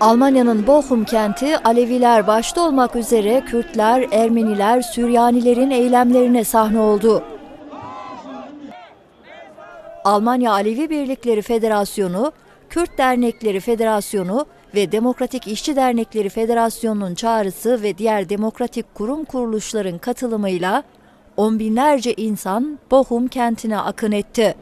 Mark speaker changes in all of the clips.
Speaker 1: Almanya'nın Bochum kenti Aleviler başta olmak üzere Kürtler, Ermeniler, Süryanilerin eylemlerine sahne oldu. Almanya Alevi Birlikleri Federasyonu, Kürt Dernekleri Federasyonu ve Demokratik İşçi Dernekleri Federasyonu'nun çağrısı ve diğer demokratik kurum kuruluşların katılımıyla on binlerce insan Bochum kentine akın etti.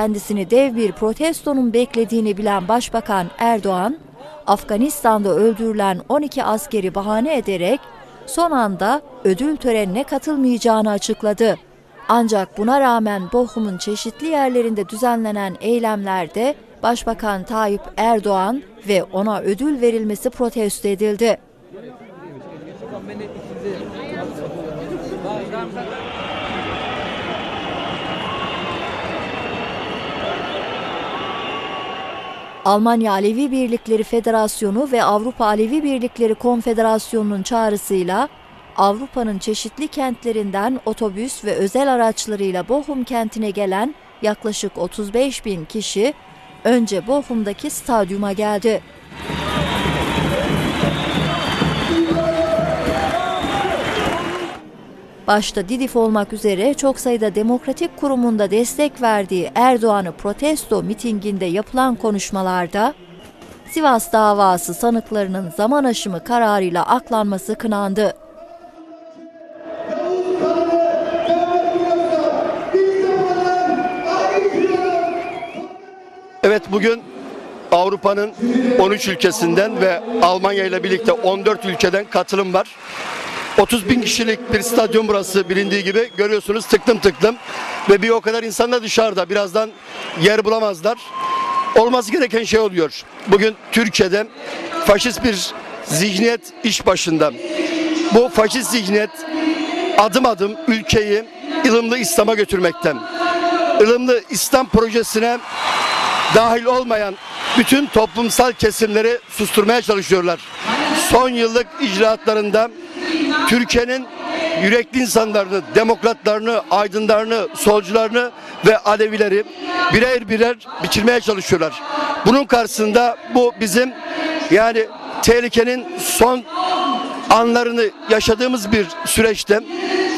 Speaker 1: Kendisini dev bir protestonun beklediğini bilen Başbakan Erdoğan, Afganistan'da öldürülen 12 askeri bahane ederek son anda ödül törenine katılmayacağını açıkladı. Ancak buna rağmen Bochum'un çeşitli yerlerinde düzenlenen eylemlerde Başbakan Tayyip Erdoğan ve ona ödül verilmesi protesto edildi. Almanya Alevi Birlikleri Federasyonu ve Avrupa Alevi Birlikleri Konfederasyonu'nun çağrısıyla Avrupa'nın çeşitli kentlerinden otobüs ve özel araçlarıyla Bochum kentine gelen yaklaşık 35 bin kişi önce Bochum'daki stadyuma geldi. Başta Didif olmak üzere çok sayıda demokratik kurumunda destek verdiği Erdoğan'ı protesto mitinginde yapılan konuşmalarda Sivas davası sanıklarının zaman aşımı kararıyla aklanması kınandı.
Speaker 2: Evet bugün Avrupa'nın 13 ülkesinden ve Almanya ile birlikte 14 ülkeden katılım var. 30 bin kişilik bir stadyum burası bilindiği gibi görüyorsunuz tıklım tıklım ve bir o kadar insan da dışarıda birazdan yer bulamazlar. Olması gereken şey oluyor. Bugün Türkiye'de faşist bir zihniyet iş başında. Bu faşist zihniyet adım adım ülkeyi ılımlı İslam'a götürmekten. ılımlı İslam projesine dahil olmayan bütün toplumsal kesimleri susturmaya çalışıyorlar. Son yıllık icraatlarında Türkiye'nin yürekli insanlarını, demokratlarını, aydınlarını, solcularını ve Alevileri birer birer bitirmeye çalışıyorlar. Bunun karşısında bu bizim yani tehlikenin son anlarını yaşadığımız bir süreçte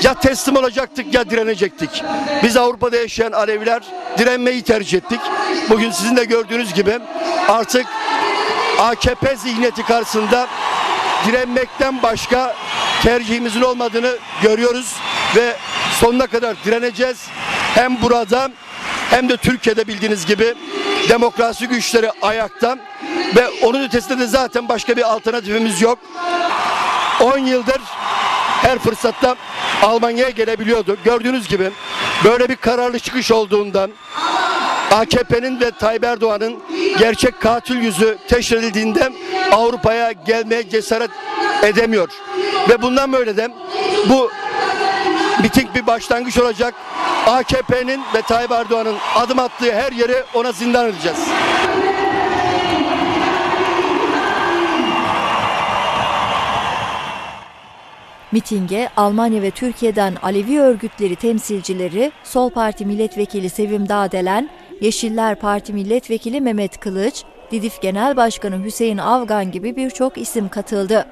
Speaker 2: ya teslim olacaktık ya direnecektik. Biz Avrupa'da yaşayan Aleviler direnmeyi tercih ettik. Bugün sizin de gördüğünüz gibi artık AKP zihniyeti karşısında direnmekten başka tercihimizin olmadığını görüyoruz ve sonuna kadar direneceğiz. Hem burada hem de Türkiye'de bildiğiniz gibi demokrasi güçleri ayakta ve onun ötesinde de zaten başka bir alternatifimiz yok. 10 yıldır her fırsatta Almanya'ya gelebiliyordu. Gördüğünüz gibi böyle bir kararlı çıkış olduğundan AKP'nin ve Tayyip Erdoğan'ın gerçek katil yüzü teşhir edildiğinde Avrupa'ya gelmeye cesaret edemiyor. Ve bundan böyle de bu miting bir başlangıç olacak. AKP'nin ve Tayyip Erdoğan'ın adım attığı her yeri ona zindan edeceğiz.
Speaker 1: Mitinge Almanya ve Türkiye'den Alevi örgütleri temsilcileri, Sol Parti Milletvekili Sevim Dağdelen, Yeşiller Parti Milletvekili Mehmet Kılıç, Didif Genel Başkanı Hüseyin Avgan gibi birçok isim katıldı.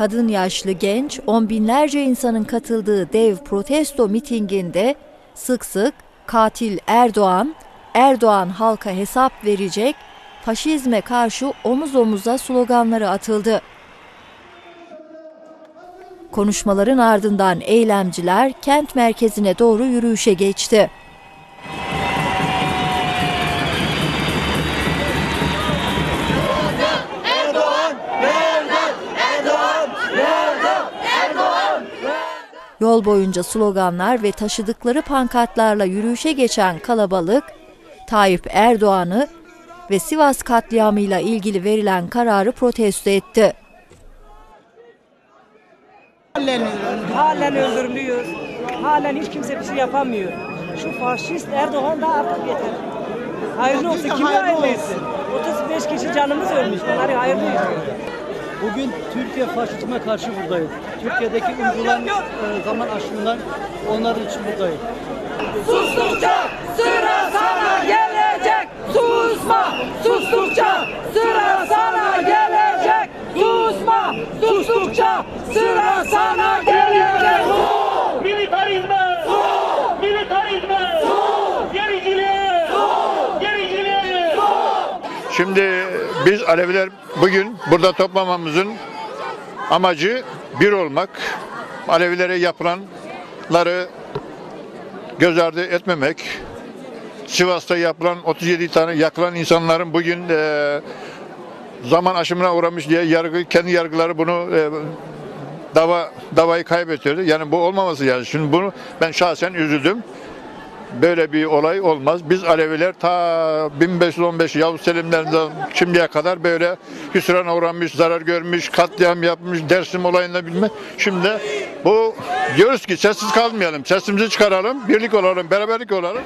Speaker 1: Kadın yaşlı genç, on binlerce insanın katıldığı dev protesto mitinginde sık sık katil Erdoğan, Erdoğan halka hesap verecek, faşizme karşı omuz omuza sloganları atıldı. Konuşmaların ardından eylemciler kent merkezine doğru yürüyüşe geçti. Yol boyunca sloganlar ve taşıdıkları pankartlarla yürüyüşe geçen kalabalık, Tayyip Erdoğan'ı ve Sivas katliamıyla ilgili verilen kararı protesto etti.
Speaker 3: Halen, halen öldürülüyor. halen hiç kimse bir şey yapamıyor. Şu faşist Erdoğan da artık yeter. Hayırlı olsun. Kimi hayırlı etsin? 35 kişi canımız ölmüş. Onları hayırlı etsin.
Speaker 4: Bugün Türkiye faşizme karşı buradayız. Türkiye'deki uygulanan e, zaman aşımından onların için buradayız.
Speaker 5: Sustukça sıra sana gelecek. Susma. Sustukça sıra sana gelecek. Susma. Sustukça sıra sana gelecek.
Speaker 6: Militarizme! Militarizme! Gericiliğe! Gericiliğe!
Speaker 7: Şimdi biz Aleviler bugün burada toplamamızın amacı bir olmak. Alevilere yapılanları göz ardı etmemek. Sivas'ta yapılan 37 tane yakılan insanların bugün eee, zaman aşımına uğramış diye yargı kendi yargıları bunu eee, dava davayı kaybettirdi. Yani bu olmaması yani. Şimdi bunu ben şahsen üzüldüm. Böyle bir olay olmaz. Biz Aleviler ta 1515 Yavuz Selim'den şimdiye kadar böyle hüsrana uğramış, zarar görmüş, katliam yapmış, Dersim olayında bilme. Şimdi bu diyoruz ki sessiz kalmayalım, sesimizi çıkaralım, birlik olalım, beraberlik olalım.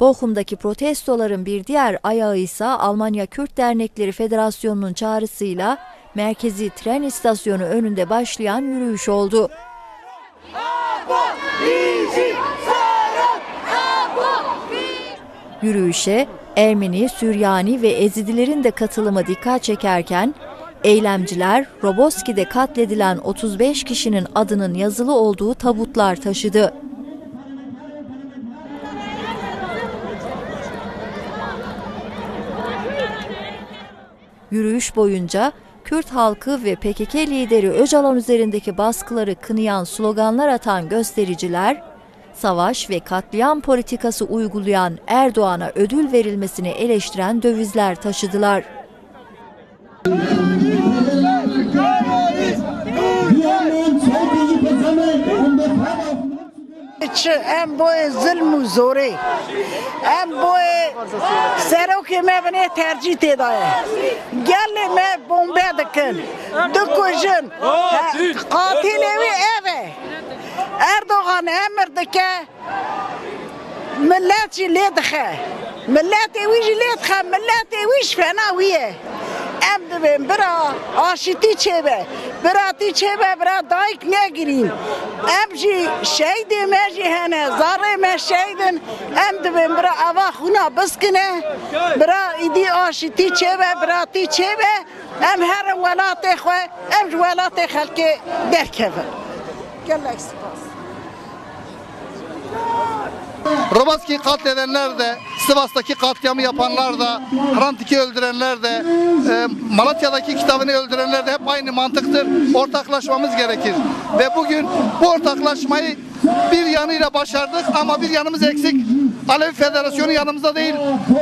Speaker 1: Bochum'daki protestoların bir diğer ayağı ise Almanya Kürt Dernekleri Federasyonu'nun çağrısıyla merkezi tren istasyonu önünde başlayan yürüyüş oldu. Yürüyüşe Ermeni, Süryani ve Ezidilerin de katılımı dikkat çekerken eylemciler Roboski'de katledilen 35 kişinin adının yazılı olduğu tabutlar taşıdı. Yürüyüş boyunca Kürt halkı ve PKK lideri Öcalan üzerindeki baskıları kınayan sloganlar atan göstericiler, savaş ve katliam politikası uygulayan Erdoğan'a ödül verilmesini eleştiren dövizler taşıdılar.
Speaker 8: چه ام بوی ظلم و زوری ام بوی سروکی ما بنی ترجیح تدایه گل ما بومبه دکن دو کجن قاتل اوی اوه اردوغان امر دکه ملاتي لي دخه ملاتي ويج لي دخه ملاتي ويش فانا ويه ام دبن برا آشتی ben bira aşiti çebe, bira ti çebe, bira dayık ne gireyim. Emci şeydi meci hene, zarı me şeydin, em de ben bira ava huna biskine, bira idi aşiti çebe, bira ti çebe, em her velatı xwe, em velatı halke derkeve. Gelek spas.
Speaker 9: Romaski katledenler de Sivas'taki katliamı yapanlar da, Hrant'ı öldürenler de, e, Malatya'daki kitabını öldürenler de hep aynı mantıktır. Ortaklaşmamız gerekir. Ve bugün bu ortaklaşmayı bir yanıyla başardık ama bir yanımız eksik. Alevi Federasyonu yanımızda değil.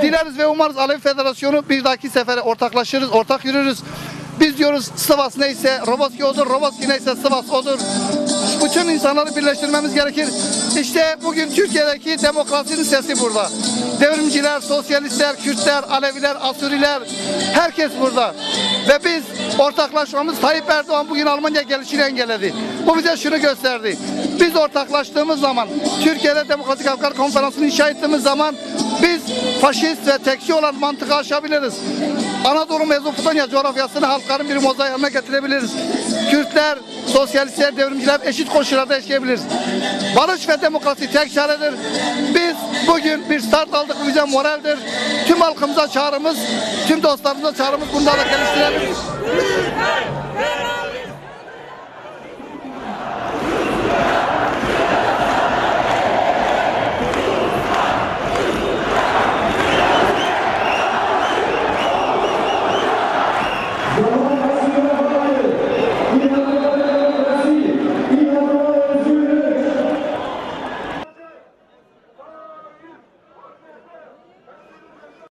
Speaker 9: Dileriz ve umarız Alevi Federasyonu bir dahaki sefere ortaklaşırız, ortak yürürüz. Biz diyoruz Sivas neyse Roboski odur, Roboski neyse Sivas odur. Bütün insanları birleştirmemiz gerekir. İşte bugün Türkiye'deki demokrasinin sesi burada. Devrimciler, sosyalistler, Kürtler, Aleviler, Asuriler herkes burada. Ve biz ortaklaşmamız Tayyip Erdoğan bugün Almanya gelişini engelledi. Bu bize şunu gösterdi. Biz ortaklaştığımız zaman Türkiye'de Demokratik Halklar Konferansı'nı inşa ettiğimiz zaman biz faşist ve tekçi olan mantığı aşabiliriz. Anadolu Mezopotamya coğrafyasını halkların bir mozaiği haline getirebiliriz. Kürtler, sosyalistler, devrimciler eşit koşullarda yaşayabiliriz. Barış ve demokrasi tek çaredir. Biz bugün bir start aldık, bize moraldir. Tüm halkımıza çağrımız, tüm dostlarımıza çağrımız geliştirebiliriz.
Speaker 5: Beraber